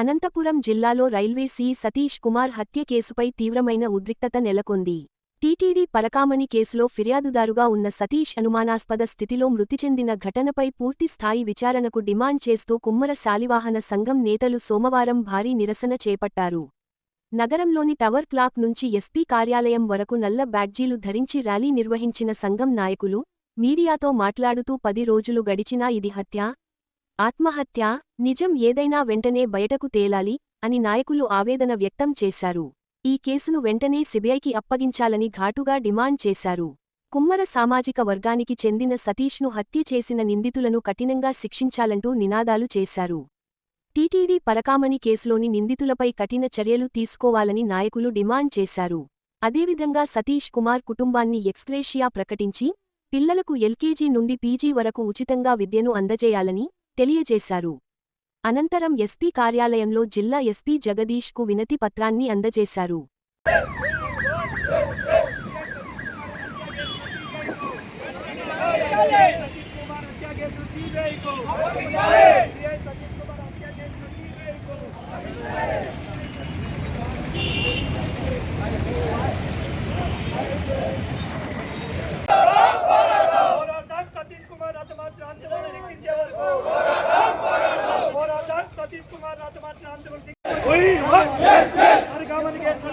అనంతపురం జిల్లాలో railway C Satish Kumar హత్య కేసుపై తీవ్రమైన ఉద్రిక్తత నెలకొంది. టీటీడీ పరకామణి కేసులో ఫిర్యాదుదారుగా ఉన్న సతీష్ అనుమానాస్పద స్థితిలో మృతి చెందిన ఘటనపై పూర్తి స్థాయి విచారణకు డిమాండ్ చేస్తూ కుమ్మర శాలివాహన సంఘం నేతలు సోమవారం భారీ నిరసన చేపట్టారు. నగరంలోని టవర్ క్లాక్ నుంచి ఎస్పీ కార్యాలయం వరకు నల్ల బ్యాడ్జీలు ధరించి ర్యాలీ నిర్వహించిన సంఘం నాయకులు మీడియాతో మాట్లాడుతూ పది రోజులు గడిచినా ఇది హత్య ఆత్మహత్య నిజం ఏదైనా వెంటనే బయటకు తేలాలి అని నాయకులు ఆవేదన వ్యక్తం చేశారు. ఈ కేసును వెంటనే సిబిఐకి అప్పగించాలని ఘాటుగా డిమాండ్ చేశారు. కుమ్మర సామాజిక వర్గానికి చెందిన సతీష్ను హత్య చేసిన నిందితులను కఠినంగా శిక్షించాలంటూ నినాదాలు చేశారు. టీటీడీ పరకామణి కేసులోని నిందితులపై కఠిన చర్యలు తీసుకోవాలని నాయకులు డిమాండ్ చేశారు. అదేవిధంగా సతీష్ కుమార్ కుటుంబాన్ని ఎక్స్గ్రేషియా ప్రకటించి పిల్లలకు ఎల్కేజీ నుండి పీజీ వరకు ఉచితంగా విద్యను అందజేయాలని తెలియజేశారు. అనంతరం ఎస్పీ కార్యాలయంలో జిల్లా ఎస్పీ జగదీష్కు వినతి పత్రాన్ని అందజేశారు.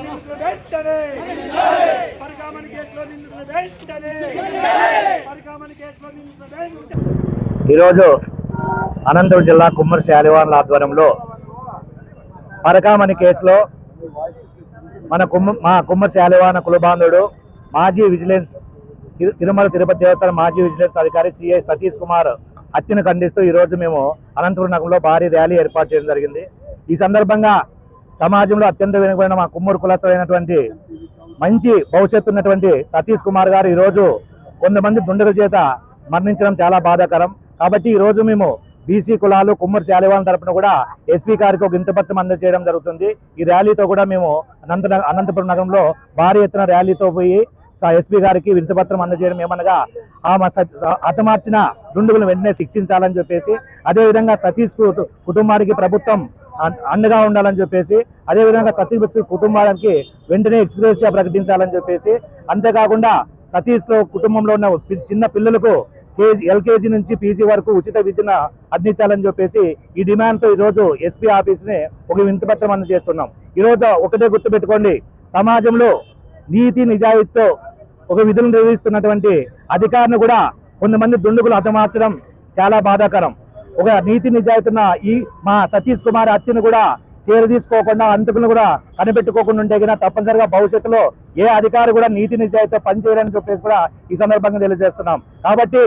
నిందితులు వెంటనే. కేసులో నిందితులు వెంటనే. కేసులో నిందితులు వెంటనే. ఈరోజు అనంతపురం జిల్లా కుమ్మరి శాలివాన్ల ఆధ్వర్యంలో పరకామణి కేసులో మన కుమ్మ మా కుమ్మరి శాలివాన కులబాంధుడు మాజీ విజిలెన్స్ తిరు- తిరుమల తిరుపతి దేవస్థానం మాజీ విజిలెన్స్ అధికారి సిఐ సతీష్ కుమార్ హత్యను ఖండిస్తూ ఈరోజు మేము అనంతపురం నగరంలో భారీ ర్యాలీ ఏర్పాటు చేయడం జరిగింది. ఈ సందర్భంగా సమాజంలో అత్యంత వెనుకబడిన మా కులతో కులస్తులైనటువంటి మంచి భవిష్యత్తు ఉన్నటువంటి సతీష్ కుమార్ గారు ఈరోజు కొంతమంది దుండగుల చేత మరణించడం చాలా బాధాకరం. కాబట్టి ఈ రోజు మేము బీసీ కులాలు కుమ్మూరు శాలివాల తరపున కూడా ఎస్పీ గారికి ఒక ఇంటిపత్రం అందజేయడం జరుగుతుంది. ఈ ర్యాలీతో కూడా మేము అనంత అనంతపురం నగరంలో భారీ ఎత్తున ర్యాలీతో పోయి ఎస్పీ గారికి వినతిపత్రం అందజేయడం ఏమనగా ఆమె సత్- హతమార్చిన దుండుగులను వెంటనే శిక్షించాలని చెప్పేసి అదేవిధంగా సతీష్ కుటుంబానికి ప్రభుత్వం అండగా ఉండాలని చెప్పేసి అదేవిధంగా సతీష్ కుటుంబానికి వెంటనే ఎక్స్గ్రేసియా ప్రకటించాలని చెప్పేసి అంతేకాకుండా సతీష్లో కుటుంబంలో ఉన్న చిన్న పిల్లలకు కేజీ ఎల్కేజీ నుంచి పీజీ వరకు ఉచిత విద్యను అందించాలని చెప్పేసి ఈ డిమాండ్తో ఈరోజు ఎస్పీ ఆఫీస్ని ఒక వింతపత్రం అందజేస్తున్నాం. ఈరోజు ఒకటే గుర్తుపెట్టుకోండి సమాజంలో నీతి నిజాయితీతో ఒక విధులు నిర్వహిస్తున్నటువంటి అధికారులు కూడా కొంతమంది దుండుకులు హతమార్చడం చాలా బాధాకరం. ఒక నీతి నిజాయితున్న ఈ మా సతీష్ కుమార్ హత్యను కూడా చేరదీసుకోకుండా అంతకులను కూడా కనిపెట్టుకోకుండా ఉంటే కనుక తప్పనిసరిగా భవిష్యత్తులో ఏ అధికారి కూడా నీతి నిజాయితీతో పనిచేయాలని చెప్పేసి కూడా ఈ సందర్భంగా తెలియజేస్తున్నాం. కాబట్టి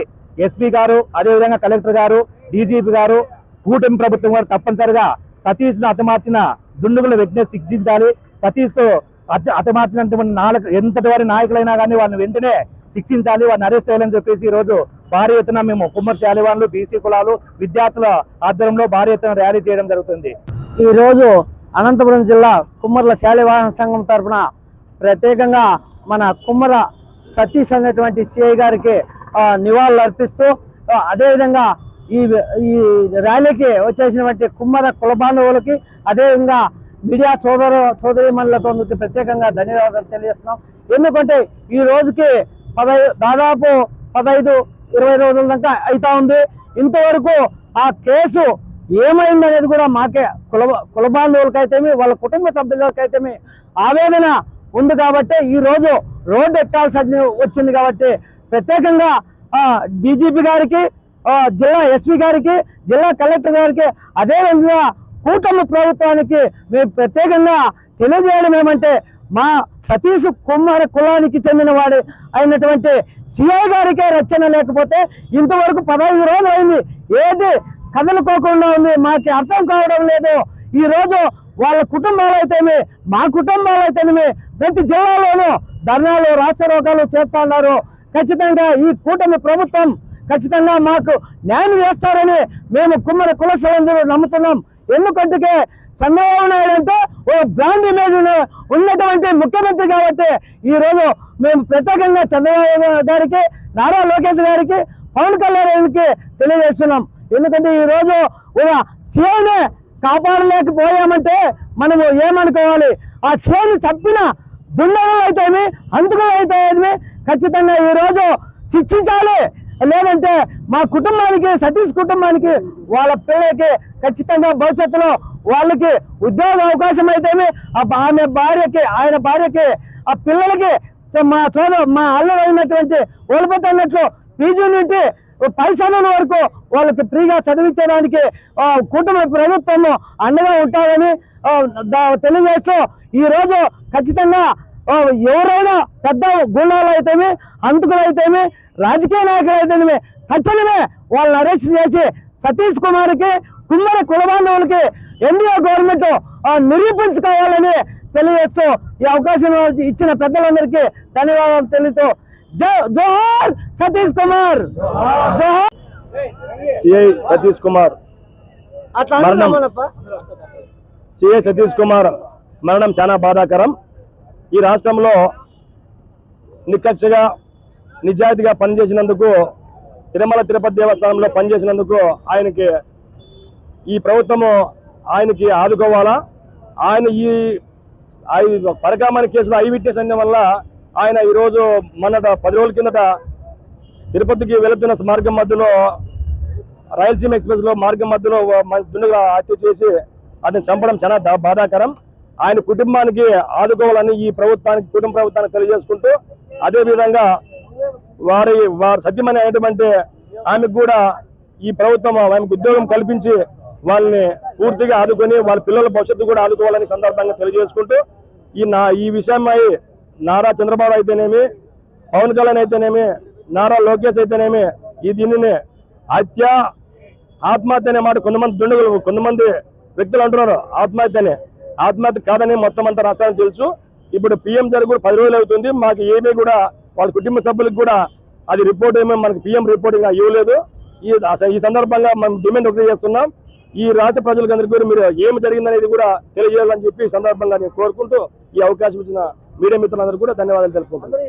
ఎస్పీ గారు అదేవిధంగా కలెక్టర్ గారు డీజీపీ గారు కూటమి ప్రభుత్వం గారు తప్పనిసరిగా సతీష్ను హతమార్చిన దుండుగుల వెంటనే శిక్షించాలి. సతీష్ అత అతమార్చినటువంటి నాలుగు ఎంతటి వారి నాయకులైనా కానీ వారిని వెంటనే శిక్షించాలి వారిని అరెస్ట్ చేయాలని చెప్పేసి ఈ రోజు భారీ ఎత్తున మేము కుమ్మర్ శాలివాన్లు బీసీ కులాలు విద్యార్థుల ఆధ్వర్యంలో భారీ ఎత్తున ర్యాలీ చేయడం జరుగుతుంది. ఈ రోజు అనంతపురం జిల్లా కుమ్మర్ల శాలివాహన సంఘం తరపున ప్రత్యేకంగా మన కుమ్మర సతీష్ అనేటువంటి సిఐ గారికి నివాళులు అర్పిస్తూ అదేవిధంగా ఈ ఈ ర్యాలీకి వచ్చేసినటువంటి కుమ్మర కుల బాంధవులకి అదేవిధంగా మీడియా సోదరు సోదరిమణులకు ప్రత్యేకంగా ధన్యవాదాలు తెలియజేస్తున్నాం. ఎందుకంటే ఈ రోజుకి పదై దాదాపు పదహైదు ఇరవై రోజుల దాకా అవుతా ఉంది. ఇంతవరకు ఆ కేసు ఏమైంది అనేది కూడా మాకే కుల కుల బాంధవులకైతేమి వాళ్ళ కుటుంబ సభ్యులకైతేమి ఆవేదన ఉంది కాబట్టి ఈరోజు రోడ్డు ఎక్కాల్సి వచ్చింది కాబట్టి ప్రత్యేకంగా డీజీపీ గారికి జిల్లా ఎస్పీ గారికి జిల్లా కలెక్టర్ గారికి అదేవిధంగా కూటమి ప్రభుత్వానికి మేము ప్రత్యేకంగా తెలియజేయడం ఏమంటే మా సతీష్ కుమార కులానికి చెందిన వాడు అయినటువంటి సిఐ గారికే రచన లేకపోతే ఇంతవరకు పదహైదు రోజులు అయింది. ఏది కదలుకోకుండా ఉంది. మాకు అర్థం కావడం లేదు. ఈ రోజు వాళ్ళ కుటుంబాలు అయితేమి మా కుటుంబాలు అయితేనేమి ప్రతి జిల్లాలోనూ ధర్నాలు రాష్ట్రోగాలు చేస్తున్నారు ఖచ్చితంగా ఈ కూటమి ప్రభుత్వం ఖచ్చితంగా మాకు న్యాయం చేస్తారని మేము కుమ్మర కులసలంజలు నమ్ముతున్నాం. ఎందుకంటే చంద్రబాబు నాయుడు అంటే ఓ బ్రాండ్ ఇమేజ్ ఉన్నటువంటి ముఖ్యమంత్రి కాబట్టి ఈ రోజు మేము ప్రత్యేకంగా చంద్రబాబు గారికి నారా లోకేష్ గారికి పవన్ కళ్యాణ్కి తెలియజేస్తున్నాం. ఎందుకంటే ఈ రోజు ఒక సీఎంని కాపాడలేకపోయామంటే మనము ఏమనుకోవాలి? ఆ చేను చప్పిన దుండగులు అయితేమి హంతకులు అయితేమి ఖచ్చితంగా ఈ రోజు శిక్షించాలి. లేదంటే మా కుటుంబానికి సతీష్ కుటుంబానికి వాళ్ళ పిల్లలకి ఖచ్చితంగా భవిష్యత్తులో వాళ్ళకి ఉద్యోగ అవకాశం అయితేమి ఆమె భార్యకి ఆయన భార్యకి ఆ పిల్లలకి మా సోదరు మా అల్లుడు అయినటువంటి ఓలిపోతే అన్నట్లు పీజీ నుండి పై చదువుల వరకు వాళ్ళకి ఫ్రీగా చదివించడానికి కుటుంబ కూటమి ప్రభుత్వం అండగా ఉంటారని తెలియజేస్తూ ఈ రోజు ఖచ్చితంగా ఎవరైనా పెద్ద గుండాలు అయితేమి హంతకులు అయితేమి రాజకీయ నాయకులు అయితేనేమి తక్షణమే వాళ్ళని అరెస్ట్ చేసి సతీష్ కుమార్కి కుమ్మర కులబాంధవులకి ఎన్డీఏ గవర్నమెంట్ ఆ, నిరూపించుకోవాలని తెలియజేస్తూ ఈ అవకాశం ఇచ్చిన పెద్దలందరికీ ధన్యవాదాలు తెలుస్తూ జో- జోహార్ సతీష్ కుమార్. జోహార్. C I Satish Kumar. మరణం. సిఐ సతీష్ కుమార్ మరణం చాలా బాధాకరం. ఈ రాష్ట్రంలో నిక్కచ్చగా నిజాయితీగా పనిచేసినందుకు తిరుమల తిరుపతి దేవస్థానంలో పనిచేసినందుకు ఆయనకి ఈ ప్రభుత్వము ఆయనకి ఆదుకోవాలా? ఆయన ఈ పరకామణి కేసులో ఐ విట్నెస్ అయిన వల్ల ఆయన ఈరోజు మొన్నట పది రోజుల కిందట తిరుపతికి వెళుతున్న మార్గం మధ్యలో రాయలసీమ ఎక్స్ప్రెస్లో మార్గం మధ్యలో దుండగా హత్య చేసి అతను చంపడం చాలా బాధాకరం. ఆయన కుటుంబానికి ఆదుకోవాలని ఈ ప్రభుత్వానికి కుటుంబ ప్రభుత్వానికి తెలియజేసుకుంటూ అదేవిధంగా వారి వారి సత్యమని అయినటువంటి ఆమెకు కూడా ఈ ప్రభుత్వం ఆమెకు ఉద్యోగం కల్పించి వాళ్ళని పూర్తిగా ఆదుకొని వాళ్ళ పిల్లల భవిష్యత్తు కూడా ఆదుకోవాలని సందర్భంగా తెలియజేసుకుంటూ ఈ నా ఈ విషయమై నారా చంద్రబాబు అయితేనేమి పవన్ కళ్యాణ్ అయితేనేమి నారా లోకేష్ అయితేనేమి ఈ దీనిని హత్య ఆత్మహత్య అనే మాట కొంతమంది దుండగులు కొంతమంది వ్యక్తులు అంటున్నారు. ఆత్మహత్యని ఆత్మహత్య కాదని మొత్తం అంతా రాష్ట్రానికి తెలుసు. ఇప్పుడు పిఎం జరిగి కూడా పది రోజులు అవుతుంది. మాకు ఏమీ కూడా వాళ్ళ కుటుంబ సభ్యులకు కూడా అది రిపోర్ట్ ఏమో మనకి పిఎం రిపోర్ట్ ఇంకా ఇవ్వలేదు. ఈ ఈ సందర్భంగా మనం డిమాండ్ ఒకటి చేస్తున్నాం. ఈ రాష్ట్ర ప్రజలకు కూడా మీరు ఏమి జరిగిందనేది కూడా తెలియజేయాలని చెప్పి సందర్భంగా నేను కోరుకుంటూ ఈ అవకాశం ఇచ్చిన మీడియా మిత్రులందరూ కూడా ధన్యవాదాలు తెలుపుకుంటున్నాను.